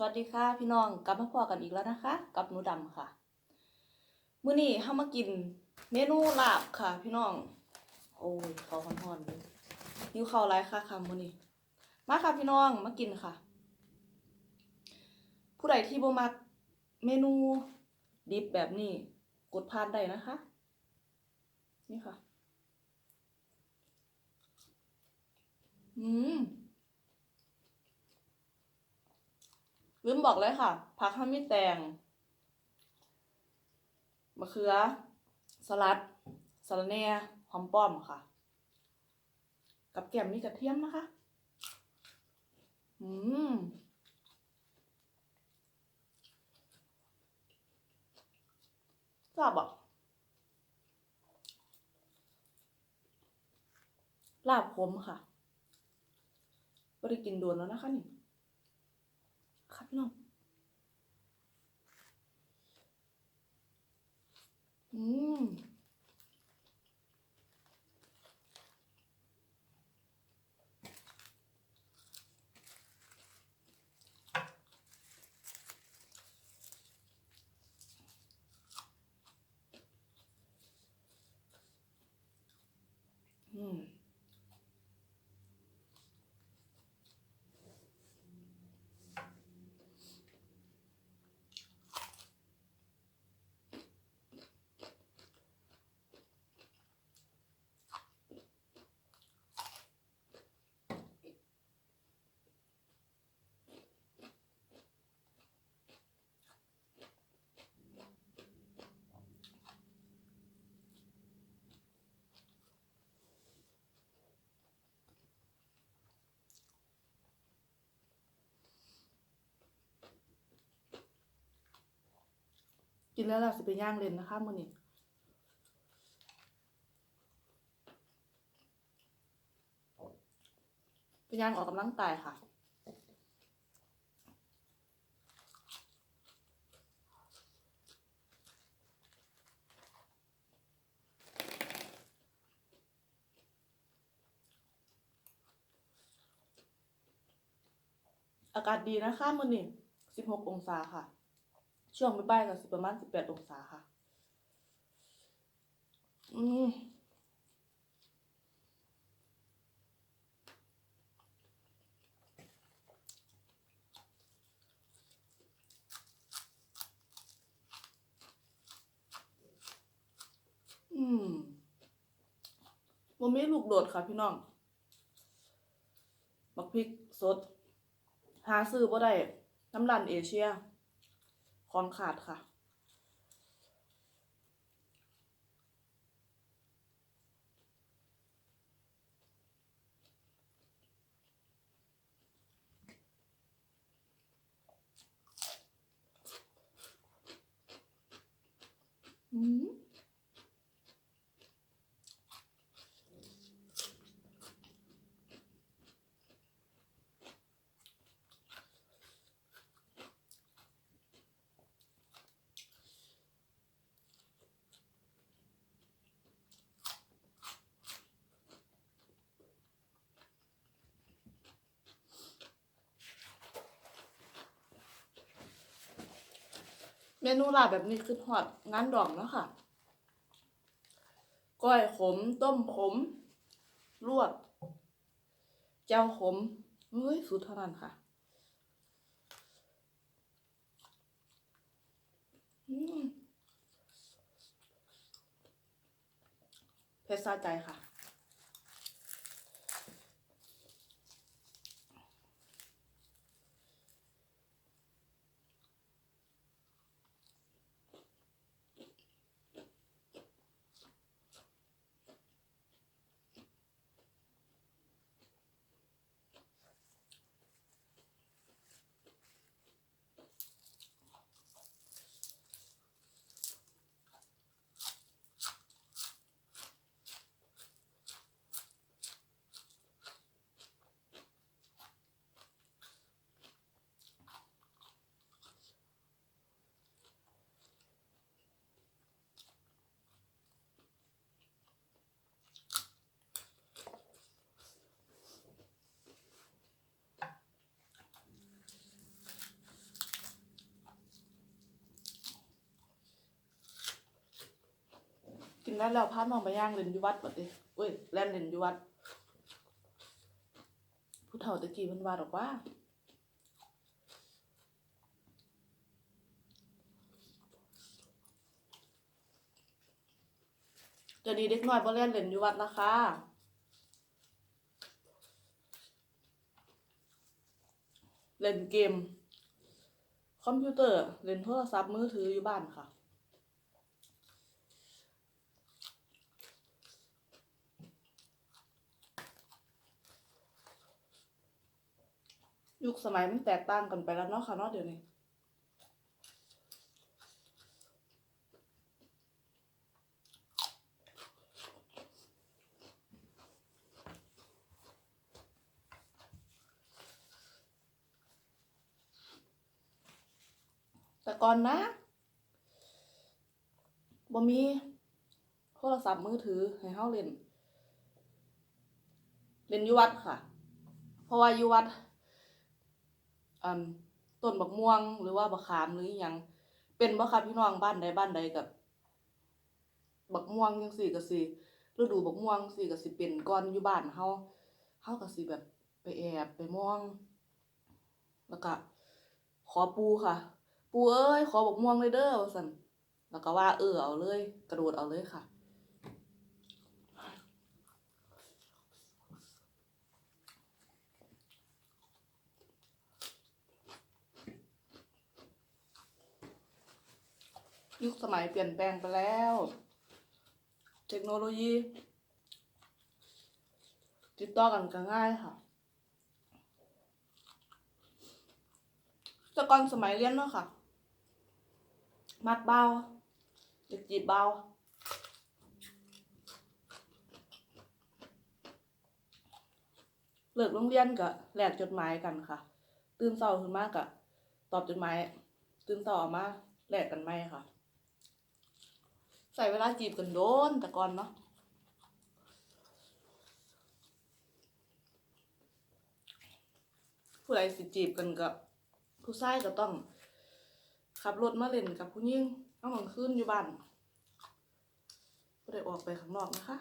สวัสดีค่ะพี่น้องกลับมาพอกันอีกแล้วนะคะ กับหนูดำค่ะ มื้อนี้เฮามากิน เมนูลาบค่ะ พี่น้อง โอ้ยเขาวฮ้อนๆเลยหิวข้าวหลายค่ะค่ะมื้อนี้มาค่ะพี่น้องมากินค่ะ ผู้ใดที่บ่มักเมนูดิบแบบนี้ กดผ่านได้นะคะ นี่ค่ะ อืม ลืมบอกเลยค่ะผักข้าวมีแตงมะเขือ สลัดสะระแหน่หอมป้อมค่ะ กับแกมมีกระเทียมนะคะ อืมทราบอะลาบขมค่ะไม่ได้กินโดนแล้วนะคะนี่ ครับ กินแล้วเราจะไปย่างเลนนะคะมือนี้ไปย่างออกกำลังกายค่ะอากาศดีนะคะมือนี้16 องศาค่ะ ช่วงบ่ายๆก็สิประมาณ18องศาค่ะ อืมอืมบ่มีลูกโดดค่ะพี่น้องบักพริกสด หาซื้อบ่ได้น้ำร้านเอเชีย ของขาดค่ะ อืม มนูลาบแบบนี้คือฮอดงานดองเนาะค่ะ ก้อยขม ต้มขม ลวกแจ่วขมเฮ้ยสุดเท่านั้นค่ะเพชรซาใจค่ะ กินได้แล้วพาน้องไปย่างเล่นอยู่วัดบัดนี้เอ้ยแล่นเล่นอยู่วัด ผู้เฒ่าตะกี้เพิ่นว่าดอกว่าเดี๋ยวนี้เด็กน้อยบ่เล่นเล่นอยู่วัดละคะเล่นเกม คอมพิวเตอร์เล่นโทรศัพท์มือถืออยู่บ้านค่ะ ยุคสมัยมันแตกต่างกันไปแล้วเนาะค่ะเนาะเดี๋ยวนี้แต่ก่อนนะบ่มีโทรศัพท์มือถือให้เฮาเล่น เล่นยู่วัดค่ะ เพราะว่ายู่วัด อันต้นบักม่วงหรือว่าบักขามหรืออยังเป็นบ่ค่ะพี่น้องบ้านใดบ้านใดกับบักม่วงจังซี่ก็สิฤดูบักม่วงสิก็สิเป็นก่อนอยู่บ้านเฮาเฮาก็สิแบบไปแอบไปมอง แล้วก็ขอปูค่ะ ปูเอ้ยขอบักม่วงเลยเด้อว่าซั่นแล้วก็ว่าเออเอาเลย กระโดดเอาเลยค่ะ ยุคสมัยเปลี่ยนแปลงไปแล้ว เทคโนโลยี ติดต่อกันก็ง่ายค่ะ แต่ก่อนสมัยเรียนเนาะค่ะ มัดเบาเด็กจีบเบาเลิกโรงเรียนก็แลกจดหมายกันค่ะ ตื่นเช้าขึ้นมากกะตอบจดหมายตื่นเช้าออกมาแลกกันไหมค่ะ ใส่เวลาจีบกันโดนแต่ก่อนเนาะผู้ใดสิจีบกันกับ ผู้ชายก็ต้อง ขับรถมาเล่นกับผู้หญิงเอาหลังขึ้นอยู่บ้านผู้ใดออกไปข้างนอกนะคะ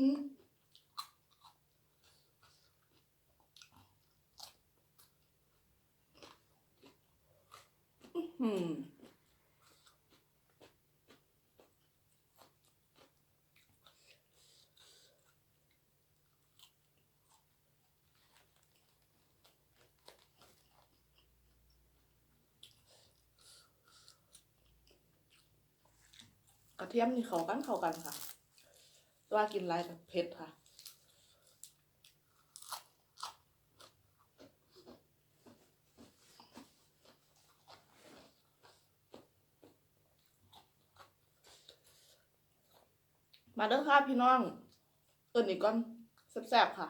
อืมกระเทียมนี่เขากันเข้ากันค่ะ ว่ากินไรกับเผ็ดค่ะ มาเด้อค่ะพี่น้องเอินอีกก้อนแซ่บๆค่ะ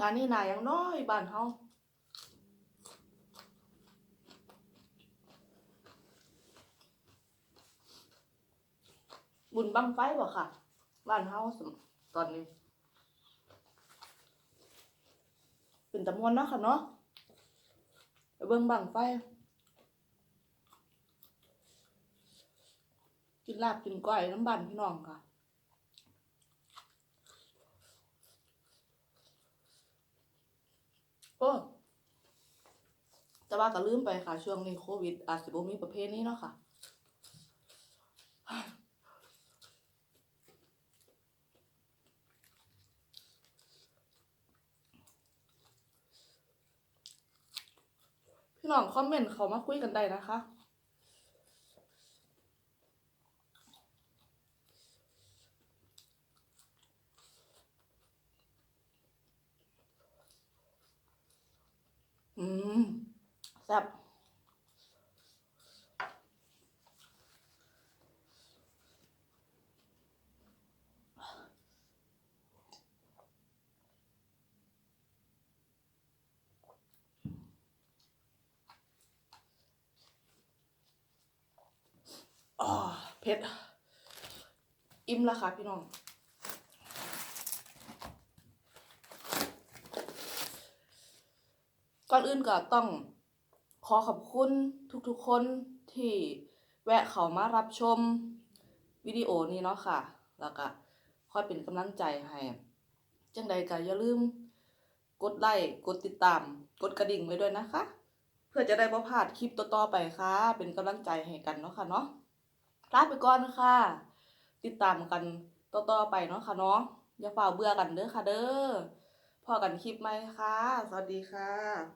ร้านนี้นายยังน้อยบ้านเฮาบุญบังไฟบ่ค่ะ บ้านเฮาสมตอนนี้ เป็นตะมวนเนาะค่ะเนาะไปเบิ่งบังไฟ กินลาบกินก้อยน้ำบันพี่น้องค่ะ อ้แต่ว่าก็ลืมไปค่ะ ช่วงนี้โควิด อาจสิบ่มีประเภทนี้เนาะค่ะ พี่น้องคอมเมนต์เขามาคุยกันได้นะคะ อืม แซ่บอ๋อเผ็ดอิ่มแล้วค่ะพี่น้องก่อนอื่นก็ต้อง ขอขอบคุณทุกๆคนที่แวะเข้ามารับชมวิดีโอนี้เนาะค่ะ แล้วก็คอยเป็นกำลังใจให้จังใดก็อย่าลืม กดไลค์กดติดตาม กดกระดิ่งไว้ด้วยนะคะ เพื่อจะได้บ่พลาดคลิปต่อๆไปค่ะ เป็นกำลังใจให้กันเนาะค่ะเนาะลาไปก่อนค่ะ ติดตามกันต่อๆไปเนาะค่ะเนาะอย่าฝ่าเบื่อกันเด้อค่ะเด้อพอกันคลิปใหม่ค่ะสวัสดีค่ะ